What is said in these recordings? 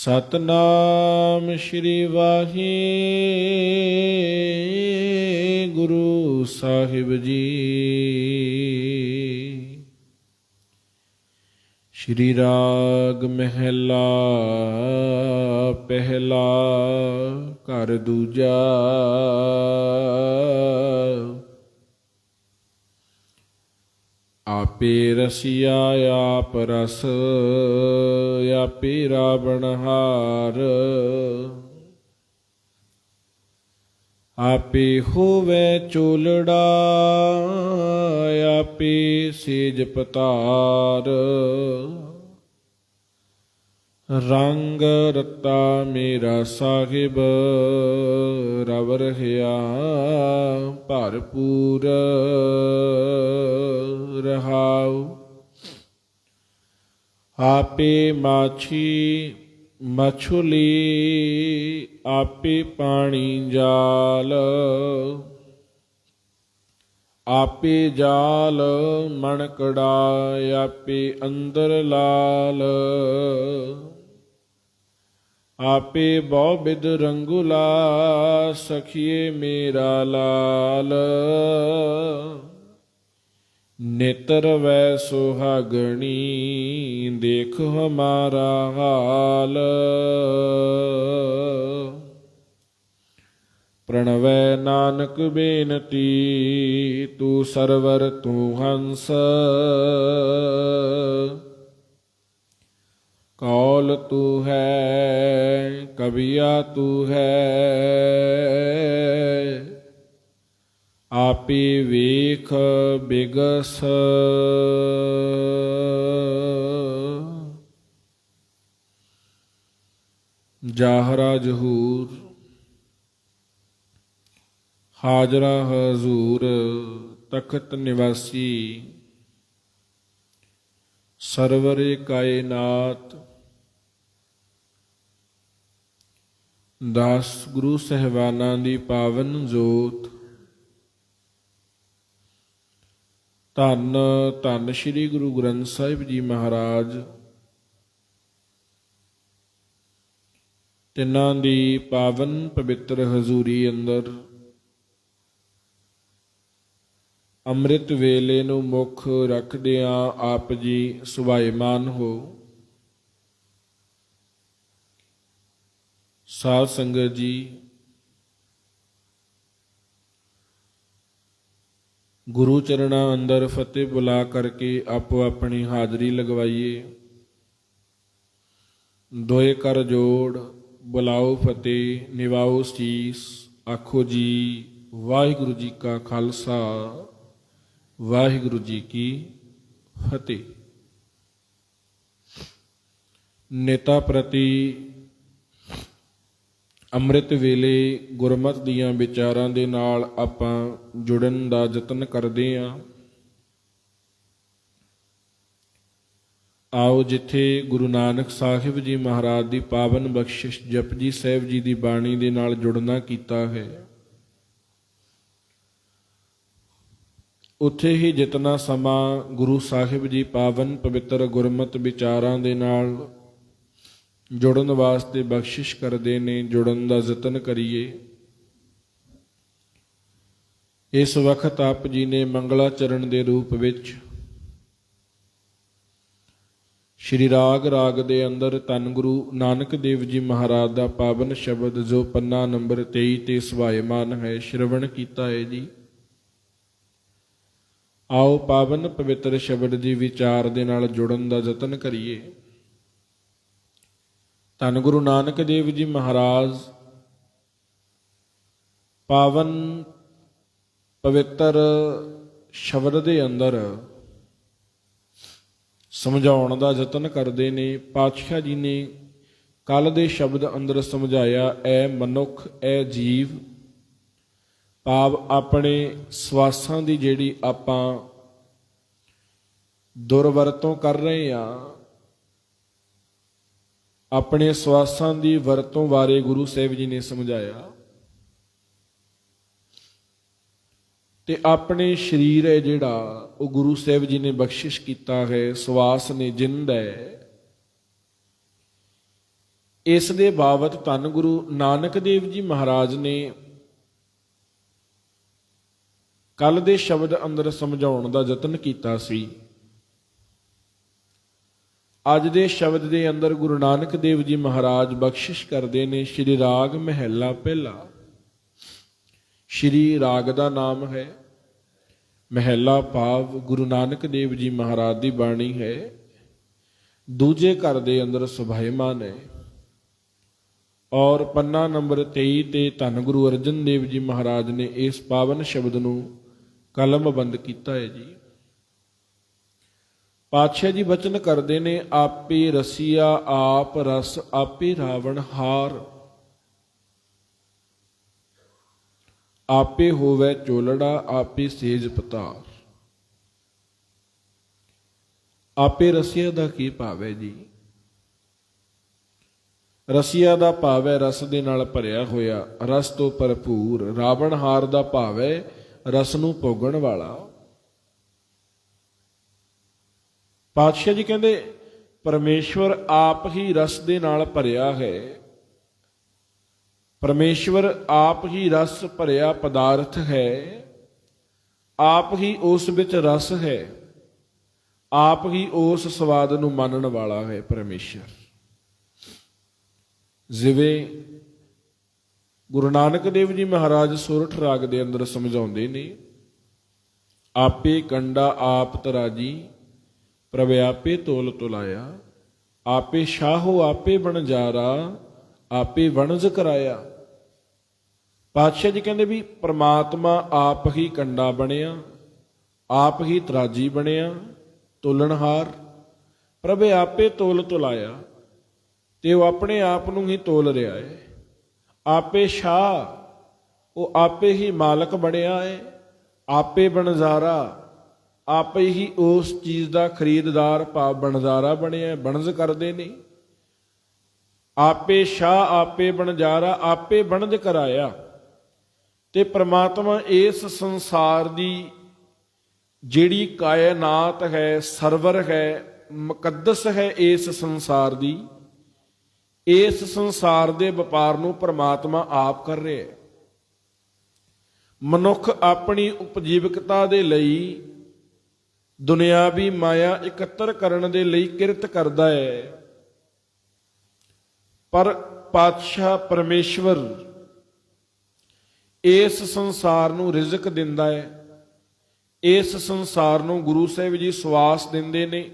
ਸਤਨਾਮ ਸ਼੍ਰੀ ਵਾਹਿਗੁਰੂ ਸਾਹਿਬ ਜੀ। ਸ਼੍ਰੀ ਰਾਗ ਮਹਿਲਾ ਪਹਿਲਾ ਘਰ ਦੂਜਾ। ਆਪੇ ਰਸੀਆ ਆਪ ਰਸ ਆਪੇ ਰਾਵਣ ਹਾਰ। ਆਪੇ ਹੋਵੇ ਚੋਲੜਾ ਆਪੇ ਸੇਜ ਪਤਾਰ। ਰੰਗ ਰਤਾ ਮੇਰਾ ਸਾਹਿਬ ਰਵ ਰਹਿਆ ਭਰਪੂਰ ਰਹਾਉ। ਆਪੇ ਮਾਛੀ ਮਛੁਲੀ, ਆਪੇ ਪਾਣੀ ਜਾਲ। ਆਪੇ ਜਾਲ ਮਣਕੜਾ, ਆਪੇ ਅੰਦਰ ਲਾਲ। ਆਪੇ ਬਹੁ ਬਿਦ ਰੰਗੁਲਾ, ਸਖੀਏ ਮੇਰਾ ਲਾਲ। ਨੇਤਰ ਵੈ ਸੁਹਾਗਣੀ, ਦੇਖ ਹਮਾਰਾ ਹਾਲ। ਪ੍ਰਣਵੈ ਨਾਨਕ ਬੇਨਤੀ, ਤੂੰ ਸਰਵਰ ਤੂੰ ਹੰਸ। ਕੌਲ ਤੂੰ ਹੈ ਕਬੀਆ ਤੂੰ ਹੈ। ਆਪੀ ਵੇਖ ਬਿਗਸ। ਜਾਹਰਾ ਜਹੂਰ, ਹਾਜ਼ਰਾ ਹਜ਼ੂਰ, ਤਖਤ ਨਿਵਾਸੀ। ਸਰਵਰੇ ਕਾਇਨਾਤ ਦਾਸ ਗੁਰੂ ਸਹਿਬਾਨਾਂ ਦੀ ਪਾਵਨ ਜੋਤ। ਧੰਨ ਧੰਨ ਸ੍ਰੀ ਗੁਰੂ ਗ੍ਰੰਥ ਸਾਹਿਬ ਜੀ ਮਹਾਰਾਜ। ਤਿੰਨਾਂ ਦੀ ਪਾਵਨ ਪਵਿੱਤਰ ਹਜ਼ੂਰੀ ਅੰਦਰ ਅੰਮ੍ਰਿਤ ਵੇਲੇ ਨੂੰ ਮੁੱਖ ਰੱਖਦਿਆਂ ਆਪ ਜੀ ਸੁਭਾਏਮਾਨ ਹੋ। ਸਾਧ ਸੰਗਤ ਜੀ, ਗੁਰੂ ਚਰਣਾ ਅੰਦਰ ਫਤਿਹ ਬੁਲਾ ਕਰਕੇ ਆਪੋ ਆਪਣੀ ਹਾਜ਼ਰੀ ਲਗਵਾਈਏ। ਦੋਏ ਕਰ ਜੋੜ, ਬੁਲਾਓ ਫਤਿਹ, ਨਿਵਾਓ ਸੀਸ, ਆਖੋ ਜੀ, ਵਾਹਿਗੁਰੂ ਜੀ ਕਾ ਖਾਲਸਾ, ਵਾਹਿਗੁਰੂ ਜੀ ਕੀ ਫਤਿਹ। ਨੇਤਾ ਪ੍ਰਤੀ ਅੰਮ੍ਰਿਤ ਵੇਲੇ ਗੁਰਮਤ ਦੀਆਂ ਵਿਚਾਰਾਂ ਦੇ ਨਾਲ ਆਪਾਂ ਜੁੜਨ ਦਾ ਯਤਨ ਕਰਦੇ ਹਾਂ। ਆਓ ਜਿੱਥੇ ਗੁਰੂ ਨਾਨਕ ਸਾਹਿਬ ਜੀ ਮਹਾਰਾਜ ਦੀ ਪਾਵਨ ਬਖਸ਼ਿਸ਼ ਜਪਜੀ ਸਾਹਿਬ ਜੀ ਦੀ ਬਾਣੀ ਦੇ ਨਾਲ ਜੁੜਨਾ ਕੀਤਾ ਹੈ। ਉੱਥੇ ਹੀ ਜਿਤਨਾ ਸਮਾਂ ਗੁਰੂ ਸਾਹਿਬ ਜੀ ਪਾਵਨ ਪਵਿੱਤਰ ਗੁਰਮਤ ਵਿਚਾਰਾਂ ਦੇ ਨਾਲ ਜੁੜਨ ਵਾਸਤੇ ਬਖਸ਼ਿਸ਼ ਕਰਦੇ ਨੇ, ਜੁੜਨ ਦਾ ਯਤਨ ਕਰੀਏ। ਇਸ ਵਕਤ ਆਪ ਜੀ ਨੇ ਮੰਗਲਾਚਰਨ ਦੇ ਰੂਪ ਵਿੱਚ ਸ਼੍ਰੀ ਰਾਗ ਰਾਗ ਦੇ ਅੰਦਰ ਤਨ ਗੁਰੂ ਨਾਨਕ ਦੇਵ ਜੀ ਮਹਾਰਾਜ ਦਾ ਪਾਵਨ ਸ਼ਬਦ ਜੋ ਪੰਨਾ ਨੰਬਰ 23 ਤੇ ਸਵਾਇਮਾਨ ਹੈ, ਸ਼ਰਵਣ ਕੀਤਾ ਹੈ ਜੀ। ਆਓ ਪਾਵਨ ਪਵਿੱਤਰ ਸ਼ਬਦ ਦੀ ਵਿਚਾਰ ਦੇ ਨਾਲ ਜੁੜਨ ਦਾ ਯਤਨ ਕਰੀਏ। ਧੰਨ ਗੁਰੂ ਨਾਨਕ ਦੇਵ ਜੀ ਮਹਾਰਾਜ, ਪਾਵਨ ਪਵਿੱਤਰ ਸ਼ਬਦ ਦੇ ਅੰਦਰ ਸਮਝਾਉਣ ਦਾ ਯਤਨ ਕਰਦੇ ਨੇ, ਪਾਤਸ਼ਾਹ ਜੀ ਨੇ ਕੱਲ ਦੇ ਸ਼ਬਦ ਅੰਦਰ ਸਮਝਾਇਆ, ਐ ਮਨੁੱਖ, ਐ ਜੀਵ, ਭਾਵ ਆਪਣੇ ਸਵਾਸਾਂ ਦੀ ਜਿਹੜੀ ਆਪਾਂ ਦੁਰਵਰਤੋਂ ਕਰ ਰਹੇ ਆ ਆਪਣੇ ਸਵਾਸਾਂ ਦੀ ਵਰਤੋਂ ਬਾਰੇ ਗੁਰੂ ਸਾਹਿਬ ਜੀ ਨੇ ਸਮਝਾਇਆ। ਤੇ ਆਪਣੇ ਸਰੀਰ ਹੈ ਜਿਹੜਾ, ਉਹ ਗੁਰੂ ਸਾਹਿਬ ਜੀ ਨੇ ਬਖਸ਼ਿਸ਼ ਕੀਤਾ ਹੈ, ਸਵਾਸ ਨੇ ਜਿੰਦ ਹੈ। ਇਸ ਦੇ ਬਾਬਤ ਧੰਨ ਗੁਰੂ ਨਾਨਕ ਦੇਵ ਜੀ ਮਹਾਰਾਜ ਨੇ ਕੱਲ ਦੇ ਸ਼ਬਦ ਅੰਦਰ ਸਮਝਾਉਣ ਦਾ ਯਤਨ ਕੀਤਾ ਸੀ। ਅੱਜ ਦੇ ਸ਼ਬਦ ਦੇ ਅੰਦਰ ਗੁਰੂ ਨਾਨਕ ਦੇਵ ਜੀ ਮਹਾਰਾਜ ਬਖਸ਼ਿਸ਼ ਕਰਦੇ ਨੇ ਸ਼੍ਰੀ ਰਾਗ ਮਹਿਲਾ ਪਹਿਲਾ। ਸ਼੍ਰੀ ਰਾਗ ਦਾ ਨਾਮ ਹੈ, ਮਹਿਲਾ ਭਾਵ ਗੁਰੂ ਨਾਨਕ ਦੇਵ ਜੀ ਮਹਾਰਾਜ ਦੀ ਬਾਣੀ ਹੈ, ਦੂਜੇ ਘਰ ਦੇ ਅੰਦਰ ਸੁਭਾਇਮਾਨ ਹੈ। ਔਰ ਪੰਨਾ ਨੰਬਰ 23 ਤੇ ਧੰਨ ਗੁਰੂ ਅਰਜਨ ਦੇਵ ਜੀ ਮਹਾਰਾਜ ਨੇ ਇਸ ਪਾਵਨ ਸ਼ਬਦ ਨੂੰ ਕਲਮਬੰਦ ਕੀਤਾ ਹੈ ਜੀ। ਪਾਤਸ਼ਾਹ ਜੀ ਬਚਨ ਕਰਦੇ ਨੇ, ਆਪੇ ਰਸੀਆ ਆਪ ਰਸ, ਆਪੇ ਰਾਵਣ ਹਾਰ। ਆਪੇ ਹੋਵੇ ਚੋਲੜਾ, ਆਪੇ ਸੇਜ ਪਤਾਰ। ਆਪੇ ਰਸੀਆ ਦਾ ਕੀ ਭਾਵ ਹੈ ਜੀ? ਰਸੀਆ ਦਾ ਭਾਵ ਹੈ ਰਸ ਦੇ ਨਾਲ ਭਰਿਆ ਹੋਇਆ, ਰਸ ਤੋਂ ਭਰਪੂਰ। ਰਾਵਣ ਹਾਰ ਦਾ ਭਾਵ ਹੈ ਰਸ ਨੂੰ ਭੋਗਣ ਵਾਲਾ। ਪਾਤਸ਼ਾਹ ਜੀ ਕਹਿੰਦੇ, ਪਰਮੇਸ਼ਵਰ ਆਪ ਹੀ ਰਸ ਦੇ ਨਾਲ ਭਰਿਆ ਹੈ। ਪਰਮੇਸ਼ਵਰ ਆਪ ਹੀ ਰਸ ਭਰਿਆ ਪਦਾਰਥ ਹੈ। ਆਪ ਹੀ ਉਸ ਵਿੱਚ ਰਸ ਹੈ। ਆਪ ਹੀ ਉਸ ਸਵਾਦ ਨੂੰ ਮੰਨਣ ਵਾਲਾ ਹੈ ਪਰਮੇਸ਼ਰ ਜਿਵੇਂ ਗੁਰੂ ਨਾਨਕ ਦੇਵ ਜੀ ਮਹਾਰਾਜ ਸੋਰਠ ਰਾਗ ਦੇ ਅੰਦਰ ਸਮਝਾਉਂਦੇ ਨੇ, ਆਪੇ ਕੰਡਾ ਆਪ ਤਰਾਜੀ ਪ੍ਰਭ ਆਪੇ ਤੋਲ ਤੁਲਾਇਆ, ਆਪੇ ਸ਼ਾਹੋ ਆਪੇ ਬਣਜਾਰਾ ਆਪੇ ਵਣਜ ਕਰਾਇਆ। ਪਾਤਸ਼ਾਹ ਜੀ ਕਹਿੰਦੇ ਵੀ ਪ੍ਰਮਾਤਮਾ ਆਪ ਹੀ ਕੰਡਾ ਬਣਿਆ, ਆਪ ਹੀ ਤਰਾਜੀ ਬਣਿਆ, ਤੋਲਣਹਾਰ। ਪ੍ਰਭ ਆਪੇ ਤੋਲ ਤੁਲਾਇਆ, ਤੇ ਉਹ ਆਪਣੇ ਆਪ ਨੂੰ ਹੀ ਤੋਲ ਰਿਹਾ ਹੈ ਆਪੇ ਸ਼ਾਹ, ਉਹ ਆਪੇ ਹੀ ਮਾਲਕ ਬਣਿਆ ਹੈ ਆਪੇ ਬਣਜ਼ਾਰਾ ਆਪੇ ਹੀ ਉਸ ਚੀਜ਼ ਦਾ ਖਰੀਦਦਾਰ ਭਾਵ ਬਣਜ਼ਾਰਾ ਬਣਿਆ, ਬਣਜ਼ ਕਰਦੇ ਨੇ। ਆਪੇ ਸ਼ਾਹ, ਆਪੇ ਬਣਜ਼ਾਰਾ, ਆਪੇ ਬਣਜ ਕਰਾਇਆ। ਤੇ ਪ੍ਰਮਾਤਮਾ ਇਸ ਸੰਸਾਰ ਦੀ ਜਿਹੜੀ ਕਾਇਨਾਤ ਹੈ, ਸਰਵਰ ਹੈ, ਮੁਕੱਦਸ ਹੈ ਇਸ ਸੰਸਾਰ ਦੀ, ਇਸ ਸੰਸਾਰ ਦੇ ਵਪਾਰ ਨੂੰ ਪ੍ਰਮਾਤਮਾ ਆਪ ਕਰ ਰਿਹਾ ਹੈ। ਮਨੁੱਖ ਆਪਣੀ ਉਪਜੀਵਕਤਾ ਦੇ ਲਈ ਦੁਨਿਆਵੀ ਮਾਇਆ ਇਕੱਤਰ ਕਰਨ ਦੇ ਲਈ ਕਿਰਤ ਕਰਦਾ ਹੈ। ਪਰ ਪਾਤਸ਼ਾਹ ਪਰਮੇਸ਼ਵਰ ਇਸ ਸੰਸਾਰ ਨੂੰ ਰਿਜ਼ਕ ਦਿੰਦਾ ਹੈ। ਇਸ ਸੰਸਾਰ ਨੂੰ ਗੁਰੂ ਸਾਹਿਬ ਜੀ ਸਵਾਸ ਦਿੰਦੇ ਨੇ।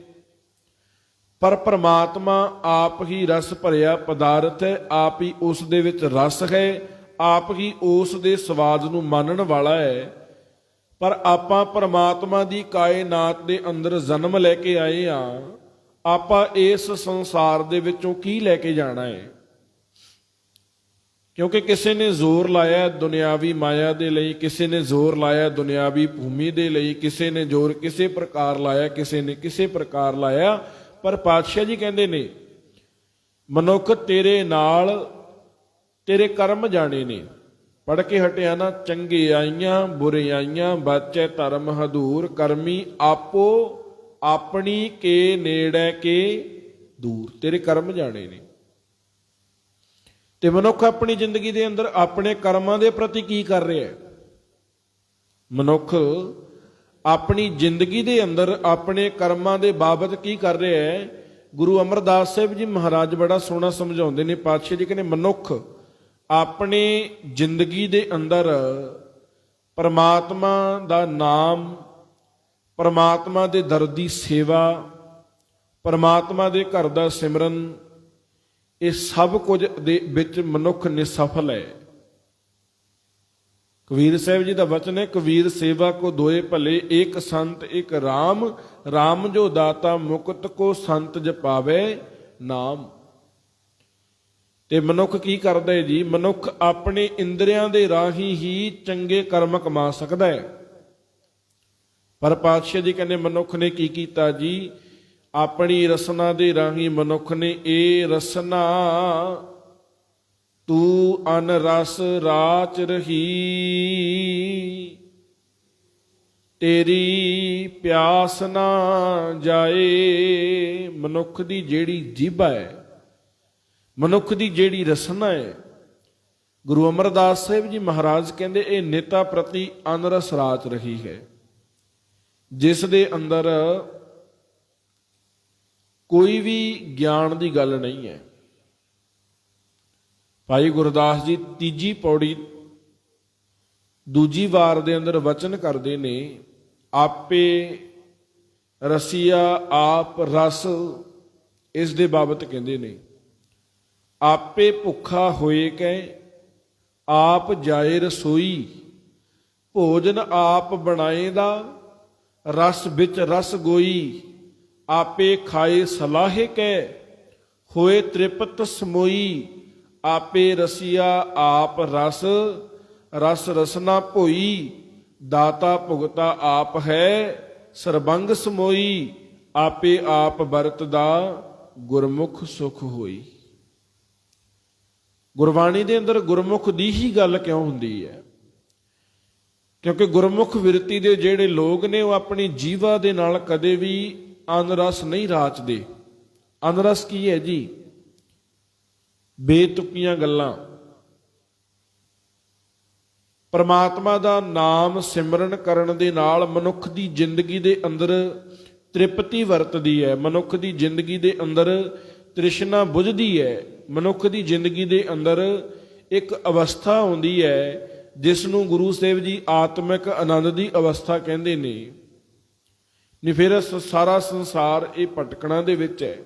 ਪਰ ਪ੍ਰਮਾਤਮਾ ਆਪ ਹੀ ਰਸ ਭਰਿਆ ਪਦਾਰਥ ਹੈ, ਆਪ ਹੀ ਉਸ ਦੇ ਵਿੱਚ ਰਸ ਹੈ, ਆਪ ਹੀ ਉਸ ਦੇ ਸਵਾਦ ਨੂੰ ਮੰਨਣ ਵਾਲਾ ਹੈ। ਪਰ ਆਪਾਂ ਪਰਮਾਤਮਾ ਦੀ ਕਾਇਨਾਤ ਦੇ ਅੰਦਰ ਜਨਮ ਲੈ ਕੇ ਆਏ ਆ, ਆਪਾਂ ਇਸ ਸੰਸਾਰ ਦੇ ਵਿੱਚੋਂ ਕੀ ਲੈ ਕੇ ਜਾਣਾ ਹੈ ਕਿਉਂਕਿ ਕਿਸੇ ਨੇ ਜ਼ੋਰ ਲਾਇਆ ਦੁਨਿਆਵੀ ਮਾਇਆ ਦੇ ਲਈ, ਕਿਸੇ ਨੇ ਜ਼ੋਰ ਲਾਇਆ ਦੁਨਿਆਵੀ ਭੂਮੀ ਦੇ ਲਈ, ਕਿਸੇ ਨੇ ਜ਼ੋਰ ਕਿਸੇ ਪ੍ਰਕਾਰ ਲਾਇਆ, ਕਿਸੇ ਨੇ ਕਿਸੇ ਪ੍ਰਕਾਰ ਲਾਇਆ, ਪਰ ਪਾਤਸ਼ਾਹ ਜੀ ਕਹਿੰਦੇ ਨੇ, ਮਨੁੱਖ ਤੇਰੇ ਨਾਲ, ਤੇਰੇ ਕਰਮ ਜਾਣੇ ਨੇ। ਪੜ ਕੇ ਹਟਿਆ ਨਾ, ਚੰਗੇ ਆਈਆਂ, ਬੁਰੇ ਆਈਆਂ, ਬਾਚੈ ਧਰਮ ਹਦੂਰ, ਕਰਮੀ ਆਪੋ ਆਪਣੀ ਕੇ ਨੇੜੇ ਕੇ ਦੂਰ। ਤੇਰੇ ਕਰਮ ਜਾਣੇ ਨੇ। ਤੇ ਮਨੁੱਖ ਆਪਣੀ ਜ਼ਿੰਦਗੀ ਦੇ ਅੰਦਰ ਆਪਣੇ ਕਰਮਾਂ ਦੇ ਪ੍ਰਤੀ ਕੀ ਕਰ ਰਿਹਾ ਹੈ? ਮਨੁੱਖ ਆਪਣੀ ਜ਼ਿੰਦਗੀ ਦੇ ਅੰਦਰ ਆਪਣੇ ਕਰਮਾਂ ਦੇ ਬਾਬਤ ਕੀ ਕਰ ਰਿਹਾ ਹੈ? ਗੁਰੂ ਅਮਰਦਾਸ ਸਾਹਿਬ ਜੀ ਮਹਾਰਾਜ ਬੜਾ ਸੋਹਣਾ ਸਮਝਾਉਂਦੇ ਨੇ, ਪਾਤਸ਼ਾਹ ਜੀ ਕਹਿੰਦੇ, ਮਨੁੱਖ ਆਪਣੇ ਜ਼ਿੰਦਗੀ ਦੇ ਅੰਦਰ ਪਰਮਾਤਮਾ ਦਾ ਨਾਮ, ਪਰਮਾਤਮਾ ਦੇ ਦਰ ਦੀ ਸੇਵਾ, ਪਰਮਾਤਮਾ ਦੇ ਘਰ ਦਾ ਸਿਮਰਨ, ਇਹ ਸਭ ਕੁਝ ਦੇ ਵਿੱਚ ਮਨੁੱਖ ਨਿਸਫਲ ਹੈ। ਕਬੀਰ ਸਾਹਿਬ ਜੀ ਦਾ ਵਚਨ ਹੈ, ਕਬੀਰ ਸੇਵਾ ਕੋ ਦੋਏ ਭਲੇ, ਏਕ ਸੰਤ ਇੱਕ RAM RAM ਜੋ ਦਾਤਾ ਮੁਕਤ ਕੋ ਸੰਤ ਜਪਾਵੇ ਨਾਮ। ਤੇ ਮਨੁੱਖ ਕੀ ਕਰਦਾ ਹੈ ਜੀ? ਮਨੁੱਖ ਆਪਣੇ ਇੰਦਰੀਆਂ ਦੇ ਰਾਹੀਂ ਹੀ ਚੰਗੇ ਕਰਮ ਕਮਾ ਸਕਦਾ ਹੈ। ਪਰ ਪਾਤਸ਼ਾਹ ਜੀ ਕਹਿੰਦੇ, ਮਨੁੱਖ ਨੇ ਕੀ ਕੀਤਾ ਜੀ? ਆਪਣੀ ਰਸਨਾ ਦੇ ਰਾਹੀਂ ਮਨੁੱਖ ਨੇ ਇਹ ਰਸਨਾ, ਤੂੰ ਅਨ ਰਸ ਰਾਚ ਰਹੀ, ਤੇਰੀ ਪਿਆਸ ਨਾ ਜਾਏ। ਮਨੁੱਖ ਦੀ ਜਿਹੜੀ ਜੀਭਾ ਹੈ ਮਨੁੱਖ ਦੀ ਜਿਹੜੀ ਰਸਨਾ ਹੈ, ਗੁਰੂ ਅਮਰਦਾਸ ਸਾਹਿਬ ਜੀ ਮਹਾਰਾਜ ਕਹਿੰਦੇ, ਇਹ ਨੇਤਾ ਪ੍ਰਤੀ ਅਨਰਸ ਰਾਚ ਰਹੀ ਹੈ। ਜਿਸ ਦੇ ਅੰਦਰ ਕੋਈ ਵੀ ਗਿਆਨ ਦੀ ਗੱਲ ਨਹੀਂ ਹੈ। ਭਾਈ ਗੁਰਦਾਸ ਜੀ ਤੀਜੀ ਪੌੜੀ ਦੂਜੀ ਵਾਰ ਦੇ ਅੰਦਰ ਵਚਨ ਕਰਦੇ ਨੇ, ਆਪੇ ਰਸੀਆ ਆਪ ਰਸ, ਇਸ ਦੇ ਬਾਬਤ ਕਹਿੰਦੇ ਨੇ। ਆਪੇ ਭੁੱਖਾ ਹੋਏ ਕੈ ਆਪ ਜਾਏ ਰਸੋਈ, ਭੋਜਨ ਆਪ ਬਣਾਏ ਦਾ ਰਸ ਵਿੱਚ ਰਸ ਗੋਈ, ਆਪੇ ਖਾਏ ਸਲਾਹੇ ਕੈ ਹੋਏ ਤ੍ਰਿਪਤ ਸਮੋਈ, ਆਪੇ ਰਸੀਆ ਆਪ ਰਸ ਰਸ ਰਸਨਾ ਭੋਈ, ਦਾਤਾ ਭੁਗਤਾ ਆਪ ਹੈ, ਸਰਬੰਗ ਸਮੋਈ, ਆਪੇ ਆਪ ਵਰਤਦਾ, ਗੁਰਮੁਖ ਸੁਖ ਹੋਈ। ਗੁਰਬਾਣੀ ਦੇ ਅੰਦਰ ਗੁਰਮੁਖ ਦੀ ਹੀ ਗੱਲ ਕਿਉਂ ਹੁੰਦੀ ਹੈ? ਕਿਉਂਕਿ ਗੁਰਮੁਖ ਵਿਰਤੀ ਦੇ ਜਿਹੜੇ ਲੋਕ ਨੇ, ਉਹ ਆਪਣੀ ਜੀਵਾ ਦੇ ਨਾਲ ਕਦੇ ਵੀ ਅਨਰਸ ਨਹੀਂ ਰਾਚਦੇ। ਅਨਰਸ ਕੀ ਹੈ ਜੀ? ਬੇਤੁਕੀਆਂ ਗੱਲਾਂ। ਪਰਮਾਤਮਾ ਦਾ ਨਾਮ ਸਿਮਰਨ ਕਰਨ ਦੇ ਨਾਲ ਮਨੁੱਖ ਦੀ ਜ਼ਿੰਦਗੀ ਦੇ ਅੰਦਰ ਤ੍ਰਿਪਤੀ ਵਰਤਦੀ ਹੈ। ਮਨੁੱਖ ਦੀ ਜ਼ਿੰਦਗੀ ਦੇ ਅੰਦਰ ਤ੍ਰਿਸ਼ਨਾ ਬੁਝਦੀ ਹੈ। ਮਨੁੱਖ ਦੀ ਜ਼ਿੰਦਗੀ ਦੇ ਅੰਦਰ ਇੱਕ ਅਵਸਥਾ ਆਉਂਦੀ ਹੈ ਜਿਸ ਨੂੰ ਗੁਰੂ ਸਾਹਿਬ ਜੀ ਆਤਮਿਕ ਆਨੰਦ ਦੀ ਅਵਸਥਾ ਕਹਿੰਦੇ ਨੇ। ਨਹੀਂ ਫਿਰ ਸਾਰਾ ਸੰਸਾਰ ਇਹ ਭਟਕਣਾ ਦੇ ਵਿੱਚ ਹੈ।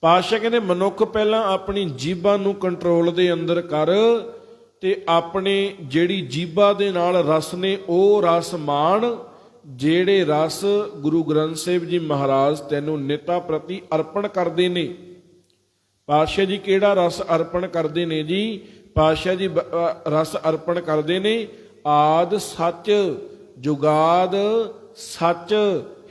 ਪਾਸ਼ਾ ਕਹਿੰਦੇ, ਮਨੁੱਖ ਪਹਿਲਾਂ ਆਪਣੀ ਜੀਬਾਂ ਨੂੰ ਕੰਟਰੋਲ ਦੇ ਅੰਦਰ ਕਰ ਤੇ ਆਪਣੇ ਜਿਹੜੀ ਜੀਬਾਂ ਦੇ ਨਾਲ ਰਸ ਨੇ, ਉਹ ਰਸ ਮਾਣ, ਜਿਹੜੇ ਰਸ ਗੁਰੂ ਗ੍ਰੰਥ ਸਾਹਿਬ ਜੀ ਮਹਾਰਾਜ ਤੈਨੂੰ ਨਿਤਾ ਪ੍ਰਤੀ ਅਰਪਣ ਕਰਦੇ ਨੇ। ਪਾਤਸ਼ਾਹ ਜੀ ਕਿਹੜਾ ਰਸ ਅਰਪਣ ਕਰਦੇ ਨੇ ਜੀ? ਪਾਤਸ਼ਾਹ ਜੀ ਬ- ਰਸ ਅਰਪਣ ਕਰਦੇ ਨੇ, ਆਦ ਸੱਚ, ਜੁਗਾਦ ਸੱਚ,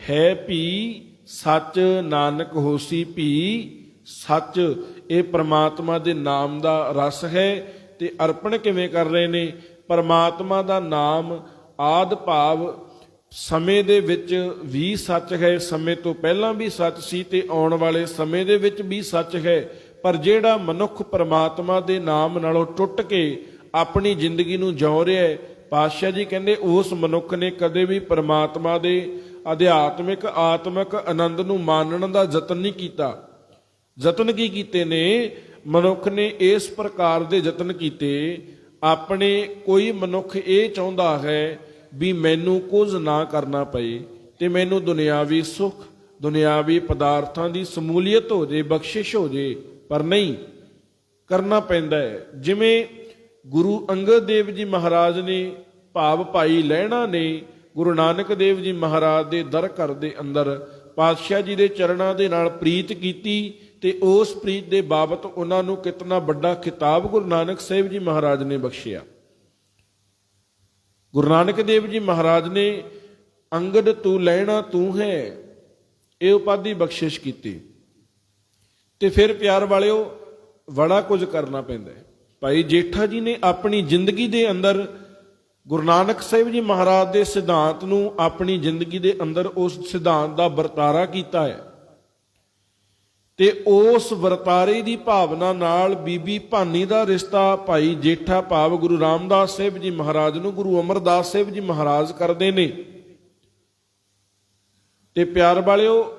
ਹੈ ਭੀ, ਸੱਚ ਨਾਨਕ ਹੋਸੀ ਭੀ, ਸੱਚ। ਇਹ ਪ੍ਰਮਾਤਮਾ ਦੇ ਨਾਮ ਦਾ ਰਸ ਹੈ ਤੇ ਅਰਪਣ ਕਿਵੇਂ ਕਰ ਰਹੇ ਨੇ? ਪਰਮਾਤਮਾ ਦਾ ਨਾਮ ਆਦ ਭਾਵ ਸਮੇਂ ਦੇ ਵਿੱਚ ਵੀ ਸੱਚ ਹੈ, ਸਮੇਂ ਤੋਂ ਪਹਿਲਾਂ ਵੀ ਸੱਚ ਸੀ ਤੇ ਆਉਣ ਵਾਲੇ ਸਮੇਂ ਦੇ ਵਿੱਚ ਵੀ ਸੱਚ ਹੈ। ਪਰ ਜਿਹੜਾ ਮਨੁੱਖ ਪਰਮਾਤਮਾ ਦੇ ਨਾਮ ਨਾਲੋਂ ਟੁੱਟ ਕੇ ਆਪਣੀ ਜ਼ਿੰਦਗੀ ਨੂੰ ਜਿਉ ਰਿਹਾ ਹੈ, ਪਾਤਸ਼ਾਹ ਜੀ ਕਹਿੰਦੇ ਉਸ ਮਨੁੱਖ ਨੇ ਕਦੇ ਵੀ ਪਰਮਾਤਮਾ ਦੇ ਅਧਿਆਤਮਿਕ, ਆਤਮਿਕ ਆਨੰਦ ਨੂੰ ਮਾਣਨ ਦਾ ਯਤਨ ਨਹੀਂ ਕੀਤਾ। ਯਤਨ ਕੀ ਕੀਤੇ ਨੇ? ਮਨੁੱਖ ਨੇ ਇਸ ਪ੍ਰਕਾਰ ਦੇ ਯਤਨ ਕੀਤੇ, ਆਪਣੇ ਕੋਈ ਮਨੁੱਖ ਇਹ ਚਾਹੁੰਦਾ ਹੈ ਵੀ ਮੈਨੂੰ ਕੁਝ ਨਾ ਕਰਨਾ ਪਏ ਤੇ ਮੈਨੂੰ ਦੁਨਿਆਵੀ ਸੁੱਖ, ਦੁਨਿਆਵੀ ਪਦਾਰਥਾਂ ਦੀ ਸਮੂਲੀਅਤ ਹੋ ਜੇ, ਬਖਸ਼ਿਸ਼ ਹੋ ਜੇ। ਪਰ ਨਹੀਂ, ਕਰਨਾ ਪੈਂਦਾ ਹੈ। ਜਿਵੇਂ ਗੁਰੂ ਅੰਗਦ ਦੇਵ ਜੀ ਮਹਾਰਾਜ ਨੇ ਭਾਵ ਭਾਈ ਲਹਿਣਾ ਨੇ ਗੁਰੂ ਨਾਨਕ ਦੇਵ ਜੀ ਮਹਾਰਾਜ ਦੇ ਦਰ ਘਰ ਦੇ ਅੰਦਰ ਪਾਤਸ਼ਾਹ ਜੀ ਦੇ ਚਰਨਾਂ ਦੇ ਨਾਲ ਪ੍ਰੀਤ ਕੀਤੀ ਤੇ ਉਸ ਪ੍ਰੀਤ ਦੇ ਬਾਬਤ ਉਹਨਾਂ ਨੂੰ ਕਿਤਨਾ ਵੱਡਾ ਖਿਤਾਬ ਗੁਰੂ ਨਾਨਕ ਸਾਹਿਬ ਜੀ ਮਹਾਰਾਜ ਨੇ ਬਖਸ਼ਿਆ। ਗੁਰੂ ਨਾਨਕ ਦੇਵ ਜੀ ਮਹਾਰਾਜ ਨੇ ਅੰਗਦ ਤੂੰ ਲੈਣਾ ਤੂੰ ਹੈ, ਇਹ ਉਪਾਧੀ ਬਖਸ਼ਿਸ਼ ਕੀਤੀ। ਤੇ ਫਿਰ ਪਿਆਰ ਵਾਲਿਓ ਬੜਾ ਕੁਝ ਕਰਨਾ ਪੈਂਦਾ ਹੈ। ਭਾਈ ਜੇਠਾ ਜੀ ਨੇ ਆਪਣੀ ਜ਼ਿੰਦਗੀ ਦੇ ਅੰਦਰ ਗੁਰੂ ਨਾਨਕ ਸਾਹਿਬ ਜੀ ਮਹਾਰਾਜ ਦੇ ਸਿਧਾਂਤ ਨੂੰ ਆਪਣੀ ਜ਼ਿੰਦਗੀ ਦੇ ਅੰਦਰ ਉਸ ਸਿਧਾਂਤ ਦਾ ਵਰਤਾਰਾ ਕੀਤਾ ਹੈ ਤੇ ਉਸ ਵਰਤਾਰੇ ਦੀ ਭਾਵਨਾ ਨਾਲ ਬੀਬੀ ਭਾਨੀ ਦਾ ਰਿਸ਼ਤਾ ਭਾਈ ਜੇਠਾ ਭਾਵ ਗੁਰੂ ਰਾਮਦਾਸ ਸਾਹਿਬ ਜੀ ਮਹਾਰਾਜ ਨੂੰ ਗੁਰੂ ਅਮਰਦਾਸ ਸਾਹਿਬ ਜੀ ਮਹਾਰਾਜ ਕਰਦੇ ਨੇ। ਤੇ ਪਿਆਰ ਵਾਲਿਓ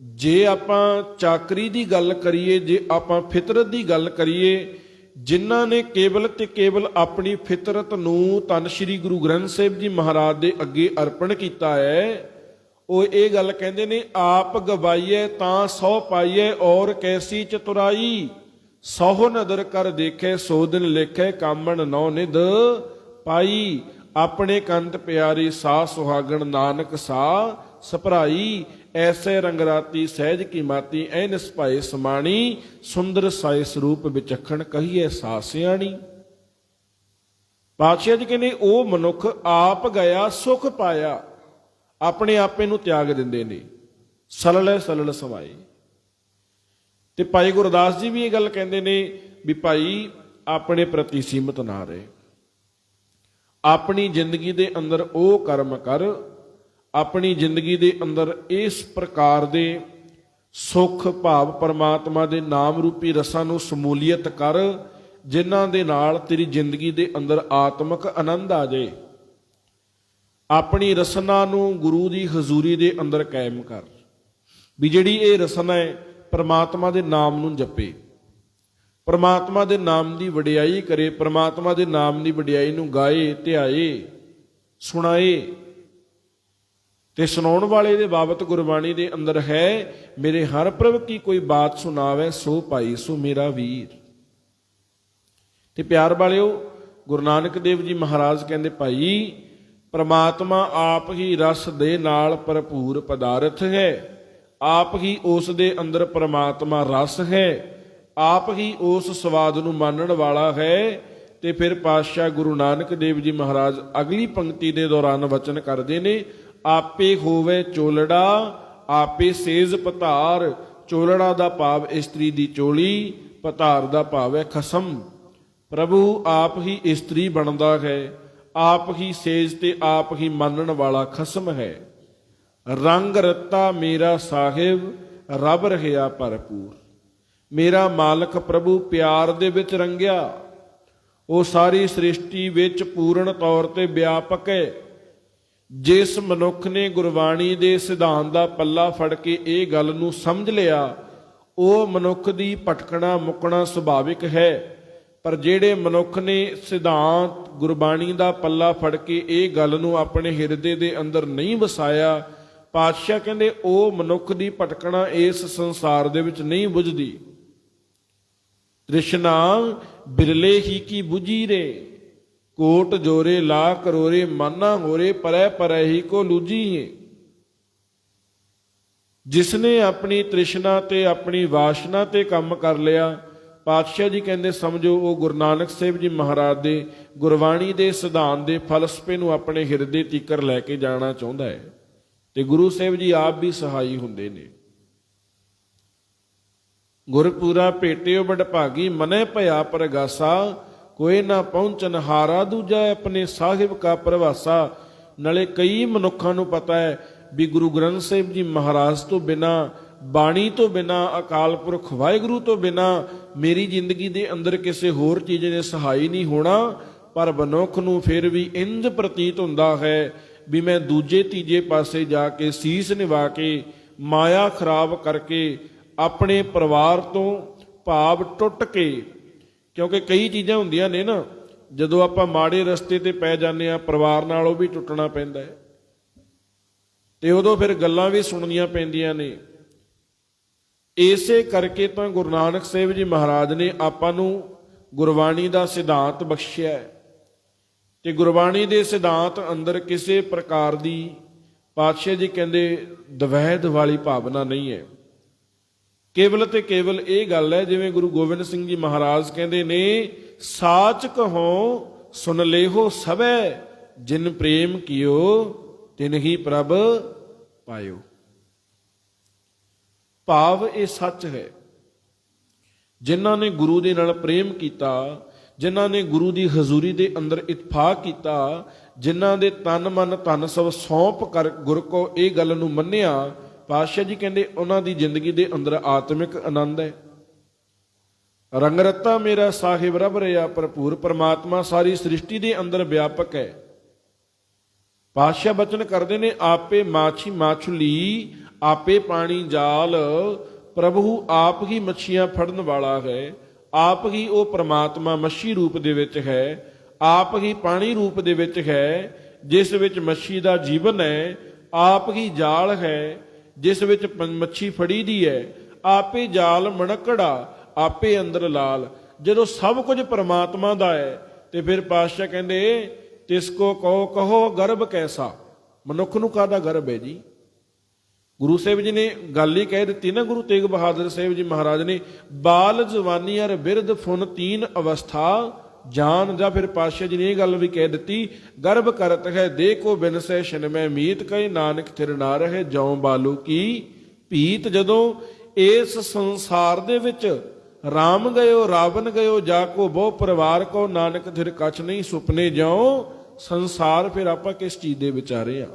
ਜੇ ਆਪਾਂ ਚਾਕਰੀ ਦੀ ਗੱਲ ਕਰੀਏ, ਜੇ ਆਪਾਂ ਫਿਤਰਤ ਦੀ ਗੱਲ ਕਰੀਏ, ਜਿਨ੍ਹਾਂ ਨੇ ਕੇਵਲ ਤੇ ਕੇਵਲ ਆਪਣੀ ਫਿਤਰਤ ਨੂੰ ਤਨ ਸ੍ਰੀ ਗੁਰੂ ਗ੍ਰੰਥ ਸਾਹਿਬ ਜੀ ਮਹਾਰਾਜ ਦੇ ਅੱਗੇ ਅਰਪਣ ਕੀਤਾ ਹੈ, ਉਹ ਇਹ ਗੱਲ ਕਹਿੰਦੇ ਨੇ, ਆਪ ਗਵਾਈਏ ਤਾਂ ਸੋ ਪਾਈਏ ਔਰ ਕੈਸੀ ਚਤੁਰਾਈ? ਸਹੁ ਨਦਰ ਕਰ ਦੇਖੇ, ਸੋ ਦਿਨ ਲੇਖੇ, ਕਾਮਣ ਨੌ ਨਿਦ ਪਾਈ। ਆਪਣੇ ਕੰਤ ਪਿਆਰੀ ਸਾ ਸੁਹਾਗਣ ਨਾਨਕ ਸਾ ਸਪਰਾਈ। ਐਸੇ ਰੰਗਰਾਤੀ ਸਹਿਜ ਕੀਮਾਤੀ ਐ ਨਿਸਭਾਏ ਸਮਾਣੀ, ਸੁੰਦਰ ਸਾਏ ਸਰੂਪ ਵਿਚਖਣ ਕਹੀਏ ਸਾਸਿਆਣੀ ਪਾਤਸ਼ਾਹ ਜੀ ਕਹਿੰਦੇ, ਉਹ ਮਨੁੱਖ ਆਪ ਗਿਆ, ਸੁਖ ਪਾਇਆ, ਆਪਣੇ ਆਪੇ ਨੂੰ ਤਿਆਗ ਦਿੰਦੇ ਨੇ, ਸਲਲ ਸਲਲ ਸਵਾਈ ਤੇ ਭਾਈ ਗੁਰਦਾਸ ਜੀ ਵੀ ਇਹ ਗੱਲ ਕਹਿੰਦੇ ਨੇ ਵੀ ਭਾਈ, ਆਪਣੇ ਪ੍ਰਤੀ ਸੀਮਤ ਨਾ ਰਹੇ। ਆਪਣੀ ਜ਼ਿੰਦਗੀ ਦੇ ਅੰਦਰ ਉਹ ਕਰਮ ਕਰ ਆਪਣੀ ਜ਼ਿੰਦਗੀ ਦੇ ਅੰਦਰ ਇਸ ਪ੍ਰਕਾਰ ਦੇ ਸੁਖ ਭਾਵ ਪਰਮਾਤਮਾ ਦੇ ਨਾਮ ਰੂਪੀ ਰਸਾਂ ਨੂੰ ਸਮੂਲੀਅਤ ਕਰ, ਜਿਨ੍ਹਾਂ ਦੇ ਨਾਲ ਤੇਰੀ ਜ਼ਿੰਦਗੀ ਦੇ ਅੰਦਰ ਆਤਮਿਕ ਆਨੰਦ ਆ ਜਾਏ। ਆਪਣੀ ਰਸਨਾ ਨੂੰ ਗੁਰੂ ਦੀ ਹਜ਼ੂਰੀ ਦੇ ਅੰਦਰ ਕਾਇਮ ਕਰ, ਵੀ ਜਿਹੜੀ ਇਹ ਰਸਨਾ ਹੈ, ਪਰਮਾਤਮਾ ਦੇ ਨਾਮ ਨੂੰ ਜਪੇ। ਪਰਮਾਤਮਾ ਦੇ ਨਾਮ ਦੀ ਵਡਿਆਈ ਕਰੇ, ਪਰਮਾਤਮਾ ਦੇ ਨਾਮ ਦੀ ਵਡਿਆਈ ਨੂੰ ਗਾਏ, ਧਿਆਏ, ਸੁਣਾਏ ਤੇ ਸੁਣਾਉਣ ਵਾਲੇ ਦੇ ਬਾਬਤ ਗੁਰਬਾਣੀ ਦੇ ਅੰਦਰ ਹੈ, ਮੇਰੇ ਹਰ ਪ੍ਰਭ ਕੀ ਕੋਈ ਬਾਤ ਸੁਣਾਵੇ, ਸੋ ਭਾਈ ਸੋ ਮੇਰਾ ਵੀਰ। ਤੇ ਪਿਆਰ ਵਾਲਿਓ, ਗੁਰੂ ਨਾਨਕ ਦੇਵ ਜੀ ਮਹਾਰਾਜ ਕਹਿੰਦੇ, ਭਾਈ, ਪ੍ਰਮਾਤਮਾ ਆਪ ਹੀ ਰਸ ਦੇ ਨਾਲ ਭਰਪੂਰ ਪਦਾਰਥ ਹੈ। ਆਪ ਹੀ ਉਸ ਦੇ ਅੰਦਰ ਪ੍ਰਮਾਤਮਾ ਰਸ ਹੈ। ਆਪ ਹੀ ਉਸ ਸਵਾਦ ਨੂੰ ਮੰਨਣ ਵਾਲਾ ਹੈ। ਤੇ ਫਿਰ ਪਾਤਸ਼ਾਹ ਗੁਰੂ ਨਾਨਕ ਦੇਵ ਜੀ ਮਹਾਰਾਜ ਅਗਲੀ ਪੰਕਤੀ ਦੇ ਦੌਰਾਨ ਵਚਨ ਕਰਦੇ ਨੇ ਆਪੇ ਹੋਵੇ ਚੋਲੜਾ, ਆਪੇ ਸੇਜ ਪਤਾਰ। ਚੋਲੜਾ ਦਾ ਭਾਵ ਇਸਤਰੀ ਦੀ ਚੋਲੀ, ਪਤਾਰ ਦਾ ਭਾਵ ਹੈ ਖਸਮ। ਪ੍ਰਭੂ ਆਪ ਹੀ ਇਸਤਰੀ ਬਣਦਾ ਹੈ, ਆਪ ਹੀ ਸੇਜ ਤੇ ਆਪ ਹੀ ਮੰਨਣ ਵਾਲਾ ਖਸਮ ਹੈ। ਰੰਗ ਰਤਾ ਮੇਰਾ ਸਾਹਿਬ, ਰੱਬ ਰਹਿਆ ਭਰਪੂਰ। ਮੇਰਾ ਮਾਲਕ ਪ੍ਰਭੂ ਪਿਆਰ ਦੇ ਵਿੱਚ ਰੰਗਿਆ। ਉਹ ਸਾਰੀ ਸ੍ਰਿਸ਼ਟੀ ਵਿੱਚ ਪੂਰਨ ਤੌਰ ਤੇ ਵਿਆਪਕ ਹੈ। ਜਿਸ ਮਨੁੱਖ ਨੇ ਗੁਰਬਾਣੀ ਦੇ ਸਿਧਾਂਤ ਦਾ ਪੱਲਾ ਫੜ ਕੇ ਇਹ ਗੱਲ ਨੂੰ ਸਮਝ ਲਿਆ, ਉਹ ਮਨੁੱਖ ਦੀ ਭਟਕਣਾ ਮੁੱਕਣਾ ਸੁਭਾਵਿਕ ਹੈ। ਪਰ ਜਿਹੜੇ ਮਨੁੱਖ ਨੇ ਸਿਧਾਂਤ, ਗੁਰਬਾਣੀ ਦਾ ਪੱਲਾ ਫੜ ਕੇ ਇਹ ਗੱਲ ਨੂੰ ਆਪਣੇ ਹਿਰਦੇ ਦੇ ਅੰਦਰ ਨਹੀਂ ਵਸਾਇਆ, ਪਾਤਸ਼ਾਹ ਕਹਿੰਦੇ ਉਹ ਮਨੁੱਖ ਦੀ ਭਟਕਣਾ ਇਸ ਸੰਸਾਰ ਦੇ ਵਿੱਚ ਨਹੀਂ ਬੁਝਦੀ। ਤ੍ਰਿਸ਼ਨਾ ਬਿਰਲੇ ਹੀ ਕੀ ਬੁਝੀ ਰੇ? ਕੋਟ ਜੋਰੇ ਲਾ ਕਰੋਰੇ, ਮਾਨਾ ਹੋਰੇ ਪਰੈ ਪਰੈ ਹੀ ਕੋ ਲੂਜੀਏ ਜਿਸਨੇ ਆਪਣੀ ਤ੍ਰਿਸ਼ਨਾ ਤੇ ਆਪਣੀ ਵਾਸ਼ਨਾ ਤੇ ਕੰਮ ਕਰ ਲਿਆ, ਪਾਤਸ਼ਾਹ ਜੀ ਕਹਿੰਦੇ, ਸਮਝੋ, ਉਹ ਗੁਰੂ ਨਾਨਕ ਸਾਹਿਬ ਜੀ ਮਹਾਰਾਜ ਦੇ ਗੁਰਬਾਣੀ ਦੇ ਸਿਧਾਂਤ ਦੇ ਫਲਸਫੇ ਨੂੰ ਆਪਣੇ ਹਿਰਦੇ ਤੀਕਰ ਲੈ ਕੇ ਜਾਣਾ ਚਾਹੁੰਦਾ ਹੈ। ਤੇ ਗੁਰੂ ਸਾਹਿਬ ਜੀ ਆਪ ਵੀ ਸਹਾਈ ਹੁੰਦੇ ਨੇ। ਗੁਰਪੂਰਾ ਭੇਟਿਓ ਬੜ ਭਾਗੀ ਮਨੇ ਭਇਆ ਪਰਗਾਸਾ ਕੋਈ ਨਾ ਪਹੁੰਚਨ ਹਾਰਾ ਦੂਜਾ ਆਪਣੇ ਸਾਹਿਬ ਕਾ ਪ੍ਰਵਾਸਾ। ਨਾਲੇ ਕਈ ਮਨੁੱਖਾਂ ਨੂੰ ਪਤਾ ਹੈ ਵੀ ਗੁਰੂ ਗ੍ਰੰਥ ਸਾਹਿਬ ਜੀ ਮਹਾਰਾਜ ਤੋਂ ਬਿਨਾ, ਬਾਣੀ ਤੋਂ ਬਿਨਾ, ਅਕਾਲ ਪੁਰਖ ਵਾਹਿਗੁਰੂ ਤੋਂ ਬਿਨਾ, ਮੇਰੀ ਜ਼ਿੰਦਗੀ ਦੇ ਅੰਦਰ ਕਿਸੇ ਹੋਰ ਚੀਜ਼ ਨੇ ਸਹਾਈ ਨਹੀਂ ਹੋਣਾ, ਪਰ ਬਨੁੱਖ ਨੂੰ ਫਿਰ ਵੀ ਇੰਜ ਪ੍ਰਤੀਤ ਹੁੰਦਾ ਹੈ ਵੀ ਮੈਂ ਦੂਜੇ ਤੀਜੇ ਪਾਸੇ ਜਾ ਕੇ ਸੀਸ ਨਿਵਾ ਕੇ, ਮਾਇਆ ਖਰਾਬ ਕਰਕੇ, ਆਪਣੇ ਪਰਿਵਾਰ ਤੋਂ ਭਾਵ ਟੁੱਟ ਕੇ ਕਿਉਂਕਿ ਕਈ ਚੀਜ਼ਾਂ ਹੁੰਦੀਆਂ ਨੇ ਨਾ, ਜਦੋਂ ਆਪਾਂ ਮਾੜੇ ਰਸਤੇ ਤੇ ਪੈ ਜਾਂਦੇ ਆ ਪਰਿਵਾਰ ਨਾਲ ਉਹ ਵੀ ਟੁੱਟਣਾ ਪੈਂਦਾ ਹੈ। ਤੇ ਉਦੋਂ ਫਿਰ ਗੱਲਾਂ ਵੀ ਸੁਣਨੀਆਂ ਪੈਂਦੀਆਂ ਨੇ। ਇਸੇ ਕਰਕੇ ਤਾਂ ਗੁਰੂ ਨਾਨਕ ਸਾਹਿਬ ਜੀ ਮਹਾਰਾਜ ਨੇ ਆਪਾਂ ਨੂੰ ਗੁਰਬਾਣੀ ਦਾ ਸਿਧਾਂਤ ਬਖਸ਼ਿਆ ਹੈ। ਤੇ ਗੁਰਬਾਣੀ ਦੇ ਸਿਧਾਂਤ ਅੰਦਰ ਕਿਸੇ ਪ੍ਰਕਾਰ ਦੀ ਪਾਤਸ਼ਾਹ ਜੀ ਕਹਿੰਦੇ, ਦਵੈਧ ਵਾਲੀ ਭਾਵਨਾ ਨਹੀਂ ਹੈ। ਕੇਵਲ ਤੇ ਕੇਵਲ ਇਹ ਗੱਲ ਹੈ, ਜਿਵੇਂ ਗੁਰੂ ਗੋਬਿੰਦ ਸਿੰਘ ਜੀ ਮਹਾਰਾਜ ਕਹਿੰਦੇ ਨੇ, ਸਾਚ ਕਹੋ, ਸੁਨ ਲੇਹੋ ਸਭੈ, ਜਿਨ ਪ੍ਰੇਮ ਕੀਓ, ਤਿਨ ਹੀ ਪ੍ਰਭ ਪਾਇਓ। ਭਾਵ ਇਹ ਸੱਚ ਹੈ। ਜਿਨ੍ਹਾਂ ਨੇ ਗੁਰੂ ਦੇ ਨਾਲ ਪ੍ਰੇਮ ਕੀਤਾ, ਜਿਨ੍ਹਾਂ ਨੇ ਗੁਰੂ ਦੀ ਹਜ਼ੂਰੀ ਦੇ ਅੰਦਰ ਇਤਫਾਕ ਕੀਤਾ, ਜਿਨ੍ਹਾਂ ਦੇ ਤਨ ਮਨ ਧਨ ਸਭ ਸੌਂਪ ਕਰ ਗੁਰ ਕੋ ਇਹ ਗੱਲ ਨੂੰ ਮੰਨਿਆ ਪਾਤਸ਼ਾਹ ਜੀ ਕਹਿੰਦੇ, ਉਹਨਾਂ ਦੀ ਜ਼ਿੰਦਗੀ ਦੇ ਅੰਦਰ ਆਤਮਿਕ ਆਨੰਦ ਹੈ। ਰੰਗ ਰਤਾ ਮੇਰਾ ਸਾਹਿਬ ਰਬ ਰਿਆ ਭਰਪੂਰ ਪਰਮਾਤਮਾ ਸਾਰੀ ਸ੍ਰਿਸ਼ਟੀ ਦੇ ਅੰਦਰ ਵਿਆਪਕ ਹੈ। ਪਾਤਸ਼ਾਹ ਬਚਨ ਕਰਦੇ ਨੇ, ਆਪੇ ਮਾਛੀ ਮਾਛਲੀ, ਆਪੇ ਪਾਣੀ ਜਾਲ, ਪ੍ਰਭੂ ਆਪ ਹੀ ਮੱਛੀਆਂ ਫੜਨ ਵਾਲਾ ਹੈ। ਆਪ ਹੀ ਉਹ ਪਰਮਾਤਮਾ ਮੱਛੀ ਰੂਪ ਦੇ ਵਿੱਚ ਹੈ, ਆਪ ਹੀ ਪਾਣੀ ਰੂਪ ਦੇ ਵਿੱਚ ਹੈ, ਜਿਸ ਵਿੱਚ ਮੱਛੀ ਦਾ ਜੀਵਨ ਹੈ, ਆਪ ਹੀ ਜਾਲ ਹੈ। ਜਿਸ ਵਿੱਚ ਮੱਛੀ ਫੜੀ ਦੀ ਹੈ, ਆਪੇ ਜਾਲ ਮਣਕੜਾ, ਆਪੇ ਅੰਦਰ ਲਾਲ। ਜਦੋਂ ਸਭ ਕੁਝ ਪ੍ਰਮਾਤਮਾ ਦਾ ਹੈ, ਤੇ ਫਿਰ ਪਾਤਸ਼ਾਹ ਕਹਿੰਦੇ, ਤਿਸ ਕੋ ਕਹੋ ਕਹੋ ਗਰਭ ਕੈਸਾ? ਮਨੁੱਖ ਨੂੰ ਕਾਹਦਾ ਗਰਭ ਹੈ ਜੀ? ਗੁਰੂ ਸਾਹਿਬ ਜੀ ਨੇ ਗੱਲ ਹੀ ਕਹਿ ਦਿੱਤੀ ਨਾ, ਗੁਰੂ ਤੇਗ ਬਹਾਦਰ ਸਾਹਿਬ ਜੀ ਮਹਾਰਾਜ ਨੇ, ਬਾਲ ਜਵਾਨੀ ਅਰ ਬਿਰਧ ਫੁਨ ਤੀਨ ਅਵਸਥਾ ਜਾਨ ਜਾਂ ਫਿਰ ਪਾਤਸ਼ਾਹ ਜੀ ਨੇ ਇਹ ਗੱਲ ਵੀ ਕਹਿ ਦਿੱਤੀ, ਗਰਭ ਕਰਤ ਹੈ ਦੇ ਕੋ ਬਿਨਸੈ ਸ਼ਨਮੈ ਮੀਤ ਕੈ ਨਾਨਕ ਥਿਰ ਨਾ ਰਹੇ, ਜਉ ਬਾਲੂ ਕੀ ਭੀਤ, ਜਦੋਂ ਇਸ ਸੰਸਾਰ ਦੇ ਵਿੱਚ ਰਾਮ ਗਇਓ, ਰਾਵਣ ਗਇਓ, ਜਾ ਕੋ ਬਹੁ ਪਰਿਵਾਰ ਕੋ, ਨਾਨਕ ਥਿਰ ਕਛ ਨਹੀਂ ਸੁਪਨੇ ਜਾਓ ਸੰਸਾਰ ਫਿਰ ਆਪਾਂ ਕਿਸ ਚੀਜ਼ ਦੇ ਵਿਚਾਰੇ ਆ?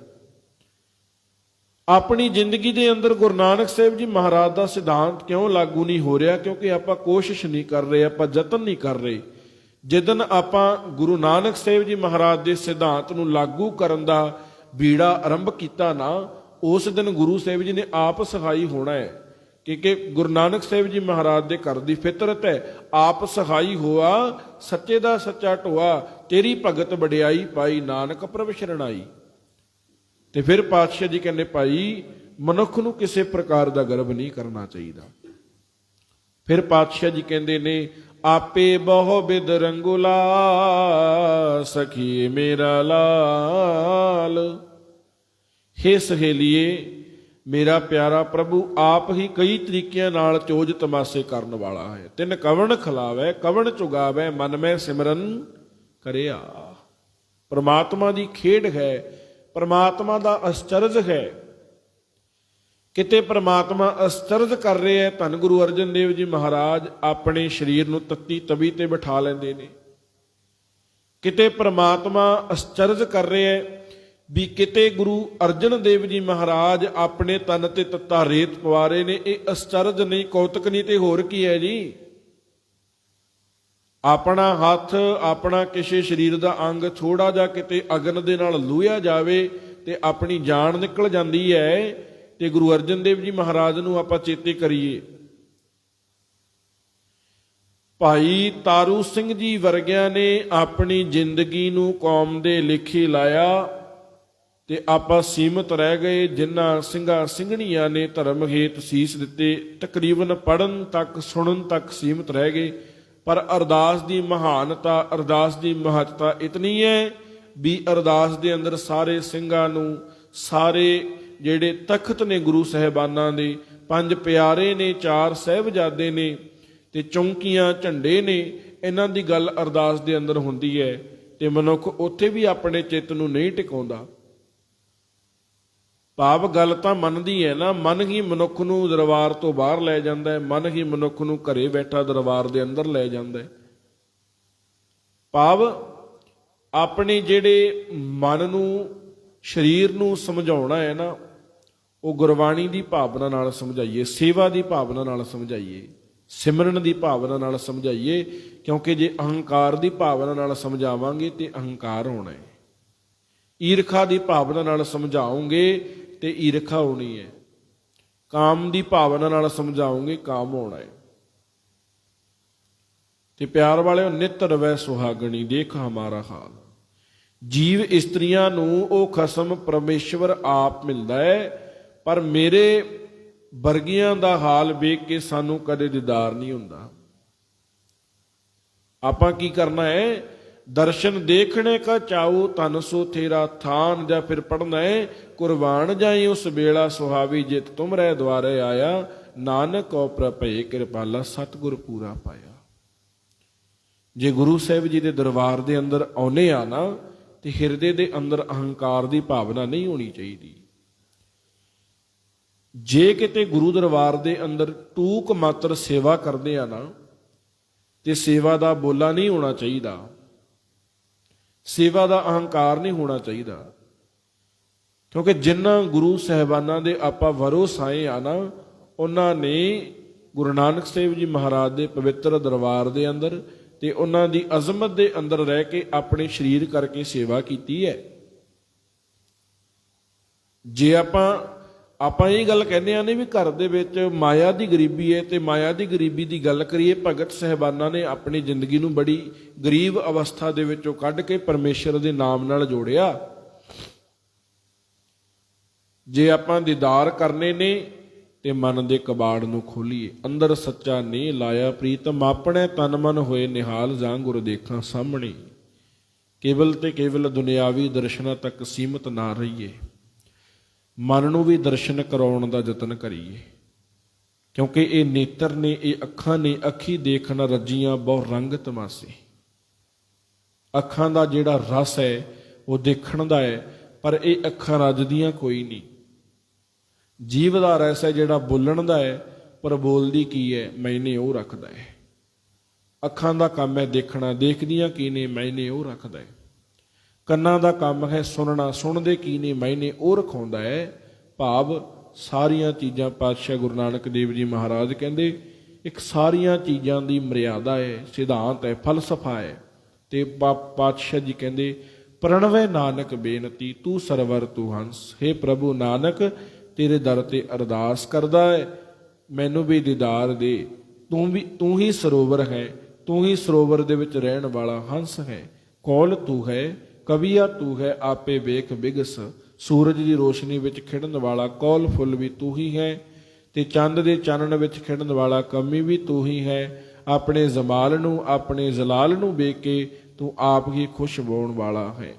ਆਪਣੀ ਜ਼ਿੰਦਗੀ ਦੇ ਅੰਦਰ ਗੁਰੂ ਨਾਨਕ ਸਾਹਿਬ ਜੀ ਮਹਾਰਾਜ ਦਾ ਸਿਧਾਂਤ ਕਿਉਂ ਲਾਗੂ ਨਹੀਂ ਹੋ ਰਿਹਾ? ਕਿਉਂਕਿ ਆਪਾਂ ਕੋਸ਼ਿਸ਼ ਨਹੀਂ ਕਰ ਰਹੇ, ਆਪਾਂ ਯਤਨ ਨਹੀਂ ਕਰ ਰਹੇ। ਜਿੱਦਨ ਆਪਾਂ ਗੁਰੂ ਨਾਨਕ ਸਾਹਿਬ ਜੀ ਮਹਾਰਾਜ ਦੇ ਸਿਧਾਂਤ ਨੂੰ ਲਾਗੂ ਕਰਨ ਦਾ ਬੀੜਾ ਆਰੰਭ ਕੀਤਾ ਨਾ, ਉਸ ਦਿਨ ਗੁਰੂ ਸਾਹਿਬ ਜੀ ਨੇ ਆਪ ਸਹਾਈ ਹੋਣਾ ਹੈ ਕਿਉਂਕਿ ਗੁਰੂ ਨਾਨਕ ਸਾਹਿਬ ਜੀ ਮਹਾਰਾਜ ਦੇ ਘਰ ਦੀ ਫਿਤਰਤ ਹੈ। ਆਪ ਸਹਾਈ ਹੋਆ, ਸੱਚੇ ਦਾ ਸੱਚਾ ਢੋਆ, ਤੇਰੀ ਭਗਤ ਵਡਿਆਈ ਪਾਈ ਨਾਨਕ ਪ੍ਰਭ ਸ਼ਰਣਾਈ। ਤੇ ਫਿਰ ਪਾਤਸ਼ਾਹ ਜੀ ਕਹਿੰਦੇ, ਭਾਈ, ਮਨੁੱਖ ਨੂੰ ਕਿਸੇ ਪ੍ਰਕਾਰ ਦਾ ਗਰਵ ਨਹੀਂ ਕਰਨਾ ਚਾਹੀਦਾ। ਫਿਰ ਪਾਤਸ਼ਾਹ ਜੀ ਕਹਿੰਦੇ ਨੇ ਆਪੇ ਬਹੁ ਬਿਦ ਰੰਗੁਲਾ ਸਖੀ ਮੇਰਾ ਲਾਲ। ਹੇ ਸਹੇਲੀਏ, ਮੇਰਾ ਪਿਆਰਾ ਪ੍ਰਭੂ, ਆਪ ਹੀ ਕਈ ਤਰੀਕਿਆਂ ਨਾਲ ਚੋਜ ਤਮਾਸੇ ਕਰਨ ਵਾਲਾ ਹੈ। ਤਿੰਨ ਕਵਣ ਖਲਾਵੇ, ਕਵਣ ਚੁਗਾਵੇ, ਮਨ ਮੈਂ ਸਿਮਰਨ ਕਰਿਆ। ਪਰਮਾਤਮਾ ਦੀ ਖੇਡ ਹੈ, ਪਰਮਾਤਮਾ ਦਾ ਅਸਚਰਜ ਹੈ। ਕਿਤੇ ਪ੍ਰਮਾਤਮਾ ਅਸਤਰਜ ਕਰ ਰਿਹਾ ਹੈ, ਧੰਨ ਗੁਰੂ ਅਰਜਨ ਦੇਵ ਜੀ ਮਹਾਰਾਜ ਆਪਣੇ ਸਰੀਰ ਨੂੰ ਤੱਤੀ ਤਵੀ ਤੇ ਬਿਠਾ ਲੈਂਦੇ ਨੇ। ਕਿਤੇ ਪ੍ਰਮਾਤਮਾ ਅਸਚਰਜ ਕਰ ਰਿਹਾ ਹੈ ਵੀ ਕਿਤੇ ਗੁਰੂ ਅਰਜਨ ਦੇਵ ਜੀ ਮਹਾਰਾਜ ਆਪਣੇ ਤਨ ਤੇ ਤੱਤਾ ਰੇਤ ਪਵਾ ਰਹੇ ਨੇ, ਇਹ ਅਸਚਰਜ ਨਹੀਂ, ਕੌਤਕ ਨਹੀਂ ਤੇ ਹੋਰ ਕੀ ਹੈ ਜੀ? ਆਪਣਾ ਹੱਥ, ਆਪਣਾ ਕਿਸੇ ਸਰੀਰ ਦਾ ਅੰਗ ਥੋੜਾ ਜਿਹਾ ਕਿਤੇ ਅਗਨ ਦੇ ਨਾਲ ਲੂਹਿਆ ਜਾਵੇ ਤੇ ਆਪਣੀ ਜਾਨ ਨਿਕਲ ਜਾਂਦੀ ਹੈ ਤੇ ਗੁਰੂ ਅਰਜਨ ਦੇਵ ਜੀ ਮਹਾਰਾਜ ਨੂੰ ਆਪਾਂ ਚੇਤੇ ਕਰੀਏ। ਭਾਈ ਤਾਰੂ ਸਿੰਘ ਜੀ ਵਰਗਿਆਂ ਨੇ ਆਪਣੀ ਜ਼ਿੰਦਗੀ ਨੂੰ ਕੌਮ ਦੇ ਲੇਖੇ ਲਾਇਆ ਤੇ ਆਪਾਂ ਸੀਮਤ ਰਹਿ ਗਏ ਜਿਨ੍ਹਾਂ ਸਿੰਘਾਂ ਸਿੰਘਣੀਆਂ ਨੇ ਧਰਮ ਹੇਤ ਸੀਸ ਦਿੱਤੇ, ਤਕਰੀਬਨ ਪੜਨ ਤੱਕ, ਸੁਣਨ ਤੱਕ ਸੀਮਤ ਰਹਿ ਗਏ। ਪਰ ਅਰਦਾਸ ਦੀ ਮਹਾਨਤਾ, ਅਰਦਾਸ ਦੀ ਮਹੱਤਤਾ ਇਤਨੀ ਹੈ ਵੀ ਅਰਦਾਸ ਦੇ ਅੰਦਰ ਸਾਰੇ ਸਿੰਘਾਂ ਨੂੰ, ਸਾਰੇ ਜਿਹੜੇ ਤਖਤ ਨੇ ਗੁਰੂ ਸਹਿਬਾਨਾਂ ਦੇ, ਪੰਜ ਪਿਆਰੇ ਨੇ, ਚਾਰ ਸਹਿਬਜ਼ਾਦੇ ਨੇ ਤੇ ਚੌਂਕੀਆਂ, ਝੰਡੇ ਨੇ, ਇਹਨਾਂ ਦੀ ਗੱਲ ਅਰਦਾਸ ਦੇ ਅੰਦਰ ਹੁੰਦੀ ਹੈ ਤੇ ਮਨੁੱਖ ਉੱਥੇ ਵੀ ਆਪਣੇ ਚਿੱਤ ਨੂੰ ਨਹੀਂ ਟਿਕਾਉਂਦਾ। ਭਾਵ ਗੱਲ ਤਾਂ ਮਨ ਦੀ ਹੈ ਨਾ, ਮਨ ਹੀ ਮਨੁੱਖ ਨੂੰ ਦਰਬਾਰ ਤੋਂ ਬਾਹਰ ਲੈ ਜਾਂਦਾ ਹੈ, ਮਨ ਹੀ ਮਨੁੱਖ ਨੂੰ ਘਰੇ ਬੈਠਾ ਦਰਬਾਰ ਦੇ ਅੰਦਰ ਲੈ ਜਾਂਦਾ ਹੈ। ਭਾਵ ਆਪਣੇ ਜਿਹੜੇ ਮਨ ਨੂੰ, ਸਰੀਰ ਨੂੰ ਸਮਝਾਉਣਾ ਹੈ ਨਾ ਉਹ ਗੁਰਬਾਣੀ ਦੀ ਭਾਵਨਾ ਨਾਲ ਸਮਝਾਈਏ, ਸੇਵਾ ਦੀ ਭਾਵਨਾ ਨਾਲ ਸਮਝਾਈਏ, ਸਿਮਰਨ ਦੀ ਭਾਵਨਾ ਨਾਲ ਸਮਝਾਈਏ, ਕਿਉਂਕਿ ਜੇ ਅਹੰਕਾਰ ਦੀ ਭਾਵਨਾ ਨਾਲ ਸਮਝਾਵਾਂਗੇ ਤੇ ਅਹੰਕਾਰ ਹੋਣਾ ਹੈ। ਈਰਖਾ ਦੀ ਭਾਵਨਾ ਨਾਲ ਸਮਝਾਉਂਗੇ ਤੇ ਈਰਖਾ ਹੋਣੀ ਹੈ। ਕਾਮ ਦੀ ਭਾਵਨਾ ਨਾਲ ਸਮਝਾਉਂਗੇ ਕਾਮ ਹੋਣਾ ਹੈ। ਤੇ ਪਿਆਰ ਵਾਲਿਓ, ਨਿਤ ਰਵੈ ਸੁਹਾਗਣੀ, ਦੇਖ ਹਮਾਰਾ ਹਾਲ। ਜੀਵ ਇਸਤਰੀਆਂ ਨੂੰ ਉਹ ਖਸਮ ਪਰਮੇਸ਼ਵਰ ਆਪ ਮਿਲਦਾ ਹੈ ਪਰ ਮੇਰੇ ਵਰਗੀਆਂ ਦਾ ਹਾਲ ਵੇਖ ਕੇ ਸਾਨੂੰ ਕਦੇ ਦੀਦਾਰ ਨਹੀਂ ਹੁੰਦਾ। ਆਪਾਂ ਕੀ ਕਰਨਾ ਹੈ? ਦਰਸ਼ਨ ਦੇਖਣੇ ਕਾ ਚਾਉ ਤਨ ਸੋ ਤੇਰਾ ਥਾਨ ਜਾਂ ਫਿਰ ਪੜਨਾ ਹੈ? ਕੁਰਬਾਨ ਜਾਈ ਉਸ ਵੇਲਾ ਸੁਹਾਵੀ ਜਿਤ ਰਹਿ ਦੁਆਰੇ ਆਇਆ। ਨਾਨਕ ਕੋ ਪ੍ਰਭੇ ਕਿਰਪਾਲਾ ਸਤਿਗੁਰ ਪੂਰਾ ਪਾਇਆ। ਜੇ ਗੁਰੂ ਸਾਹਿਬ ਜੀ ਦੇ ਦਰਬਾਰ ਦੇ ਅੰਦਰ ਆਉਨੇ ਆ ਨਾ, ਤੇ ਹਿਰਦੇ ਦੇ ਅੰਦਰ ਅਹੰਕਾਰ ਦੀ ਭਾਵਨਾ ਨਹੀਂ ਹੋਣੀ ਚਾਹੀਦੀ। ਜੇ ਕਿਤੇ ਗੁਰੂ ਦਰਬਾਰ ਦੇ ਅੰਦਰ ਟੂਕ ਮਾਤਰ ਸੇਵਾ ਕਰਦੇ ਆ ਨਾ, ਤੇ ਸੇਵਾ ਦਾ ਬੋਲਾ ਨਹੀਂ ਹੋਣਾ ਚਾਹੀਦਾ, ਸੇਵਾ ਦਾ ਅਹੰਕਾਰ ਨਹੀਂ ਹੋਣਾ ਚਾਹੀਦਾ, ਕਿਉਂਕਿ ਜਿਨ੍ਹਾਂ ਗੁਰੂ ਸਹਿਬਾਨਾਂ ਦੇ ਆਪਾਂ ਵਰੋਸਾਏ ਆ ਨਾ, ਉਹਨਾਂ ਨੇ ਗੁਰੂ ਨਾਨਕ ਸਾਹਿਬ ਜੀ ਮਹਾਰਾਜ ਦੇ ਪਵਿੱਤਰ ਦਰਬਾਰ ਦੇ ਅੰਦਰ ਤੇ ਉਹਨਾਂ ਦੀ ਅਜ਼ਮਤ ਦੇ ਅੰਦਰ ਰਹਿ ਕੇ ਆਪਣੇ ਸਰੀਰ ਕਰਕੇ ਸੇਵਾ ਕੀਤੀ ਹੈ। ਜੇ ਆਪਾਂ ਆਪਾਂ ਇਹ ਗੱਲ ਕਹਿੰਦੇ ਆ ਨੇ ਵੀ ਘਰ ਦੇ ਵਿੱਚ ਮਾਇਆ ਦੀ ਗਰੀਬੀ ਹੈ ਤੇ ਮਾਇਆ ਦੀ ਗਰੀਬੀ ਦੀ ਗੱਲ ਕਰੀਏ, ਭਗਤ ਸਹਿਬਾਨਾਂ ਨੇ ਆਪਣੀ ਜ਼ਿੰਦਗੀ ਨੂੰ ਬੜੀ ਗਰੀਬ ਅਵਸਥਾ ਦੇ ਵਿੱਚੋਂ ਕੱਢ ਕੇ ਪਰਮੇਸ਼ਰ ਦੇ ਨਾਮ ਨਾਲ ਜੋੜਿਆ। ਜੇ ਆਪਾਂ ਦੀਦਾਰ ਕਰਨੇ ਨੇ ਤੇ ਮਨ ਦੇ ਕਬਾੜ ਨੂੰ ਖੋਲੀਏ। ਅੰਦਰ ਸੱਚਾ ਨੇ ਲਾਇਆ ਪ੍ਰੀਤਮ, ਆਪਣੇ ਤਨ ਮਨ ਹੋਏ ਨਿਹਾਲ ਜਾਂ ਗੁਰ ਦੇਖਾਂ ਸਾਹਮਣੇ। ਕੇਵਲ ਤੇ ਕੇਵਲ ਦੁਨਿਆਵੀ ਦਰਸ਼ਨਾਂ ਤੱਕ ਸੀਮਤ ਨਾ ਰਹੀਏ। ਮਨ ਨੂੰ ਵੀ ਦਰਸ਼ਨ ਕਰਾਉਣ ਦਾ ਯਤਨ ਕਰੀਏ। ਕਿਉਂਕਿ ਇਹ ਨੇਤਰ ਨੇ, ਇਹ ਅੱਖਾਂ ਨੇ, ਅੱਖੀ ਦੇਖਣ ਰੱਜੀਆਂ ਬਹੁ ਰੰਗ ਤਮਾਸੇ। ਅੱਖਾਂ ਦਾ ਜਿਹੜਾ ਰਸ ਹੈ, ਉਹ ਦੇਖਣ ਦਾ ਹੈ, ਪਰ ਇਹ ਅੱਖਾਂ ਰੱਜਦੀਆਂ ਕੋਈ ਨਹੀਂ। ਜੀਵ ਦਾ ਰਸ ਹੈ ਜਿਹੜਾ ਬੋਲਣ ਦਾ ਹੈ, ਪਰ ਬੋਲਦੀ ਕੀ ਹੈ, ਮੈਨੇ ਉਹ ਰੱਖਦਾ ਹੈ। ਅੱਖਾਂ ਦਾ ਕੰਮ ਹੈ ਦੇਖਣਾ, ਦੇਖਦੀਆਂ ਕੀ ਨੇ, ਮੈਨੇ ਉਹ ਰੱਖਦਾ ਹੈ। ਕੰਨਾਂ ਦਾ ਕੰਮ ਹੈ ਸੁਣਨਾ, ਸੁਣਦੇ ਕੀ ਨੇ ਮੈਨੇ ਉਹ ਰਖਾਉਂਦਾ ਹੈ। ਭਾਵ ਸਾਰੀਆਂ ਚੀਜ਼ਾਂ ਪਾਤਸ਼ਾਹ ਗੁਰੂ ਨਾਨਕ ਦੇਵ ਜੀ ਮਹਾਰਾਜ ਕਹਿੰਦੇ, ਇੱਕ ਸਾਰੀਆਂ ਚੀਜ਼ਾਂ ਦੀ ਮਰਿਆਦਾ ਹੈ, ਸਿਧਾਂਤ ਹੈ, ਫਲਸਫਾ ਹੈ। ਤੇ ਪਾਤਸ਼ਾਹ ਜੀ ਕਹਿੰਦੇ, ਪ੍ਰਣਵੈ ਨਾਨਕ ਬੇਨਤੀ, ਤੂੰ ਸਰਵਰ ਤੂੰ ਹੰਸ। हे ਪ੍ਰਭੂ ਨਾਨਕ, ਤੇਰੇ ਦਰ ਤੇ ਅਰਦਾਸ ਕਰਦਾ ਹੈ, ਮੈਨੂੰ ਵੀ ਦੀਦਾਰ ਦੇ। ਤੂੰ ਵੀ, ਤੂੰ ਹੀ ਸਰੋਵਰ ਹੈ, ਤੂੰ ਹੀ ਸਰੋਵਰ ਦੇ ਵਿੱਚ ਰਹਿਣ ਵਾਲਾ ਹੰਸ ਹੈ। ਕੌਲ ਤੂੰ ਹੈ? ਕਵੀਆ ਤੂੰ ਹੈ ਆਪੇ ਵੇਖ ਬਿਗਸ, ਸੂਰਜ ਦੀ ਰੋਸ਼ਨੀ ਵਿੱਚ ਖਿੜਨ ਵਾਲਾ ਕੌਲ ਫੁੱਲ ਵੀ ਤੂੰ ਹੀ ਹੈ, ਤੇ ਚੰਦ ਦੇ ਚਾਨਣ ਵਿੱਚ ਖਿੜਨ ਵਾਲਾ ਕਮੀ ਵੀ ਤੂੰ ਹੀ ਹੈ, ਆਪਣੇ ਜਮਾਲ ਨੂੰ, ਆਪਣੇ ਜਲਾਲ ਨੂੰ ਵੇਖ ਕੇ ਤੂੰ ਆਪ ਹੀ ਖੁਸ਼ ਹੋਣ ਵਾਲਾ ਹੈ।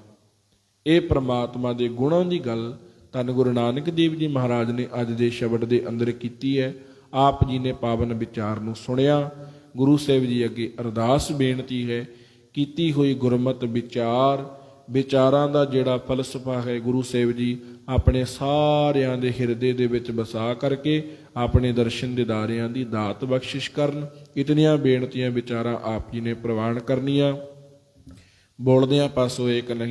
ਇਹ ਪ੍ਰਮਾਤਮਾ ਦੇ ਗੁਣਾਂ ਦੀ ਗੱਲ ਧੰਨ ਗੁਰੂ ਨਾਨਕ ਦੇਵ ਜੀ ਮਹਾਰਾਜ ਨੇ ਅੱਜ ਦੇ ਸ਼ਬਦ ਦੇ ਅੰਦਰ ਕੀਤੀ ਹੈ। ਆਪ ਜੀ ਨੇ ਪਾਵਨ ਵਿਚਾਰ ਨੂੰ ਸੁਣਿਆ। ਗੁਰੂ ਸਾਹਿਬ ਜੀ ਅੱਗੇ ਅਰਦਾਸ ਬੇਨਤੀ ਹੈ, ਕੀਤੀ ਹੋਈ ਗੁਰਮਤ ਵਿਚਾਰ ਵਿਚਾਰਾਂ ਦਾ ਜਿਹੜਾ ਫਲਸਫਾ ਹੈ, ਗੁਰੂ ਸਾਹਿਬ ਜੀ ਆਪਣੇ ਸਾਰਿਆਂ ਦੇ ਹਿਰਦੇ ਦੇ ਵਿੱਚ ਵਸਾ ਕਰਕੇ ਆਪਣੇ ਦਰਸ਼ਨ ਦਿਦਾਰਿਆਂ ਦੀ ਦਾਤ ਬਖਸ਼ਿਸ਼ ਕਰਨ, ਇਤਨੀਆਂ ਬੇਨਤੀਆਂ ਵਿਚਾਰਾਂ ਆਪ ਜੀ ਨੇ ਪ੍ਰਵਾਨ ਕਰਨੀਆਂ। ਬੋਲਦਿਆਂ ਪਾਸੋਂ ਇੱਕ ਨਹੀਂ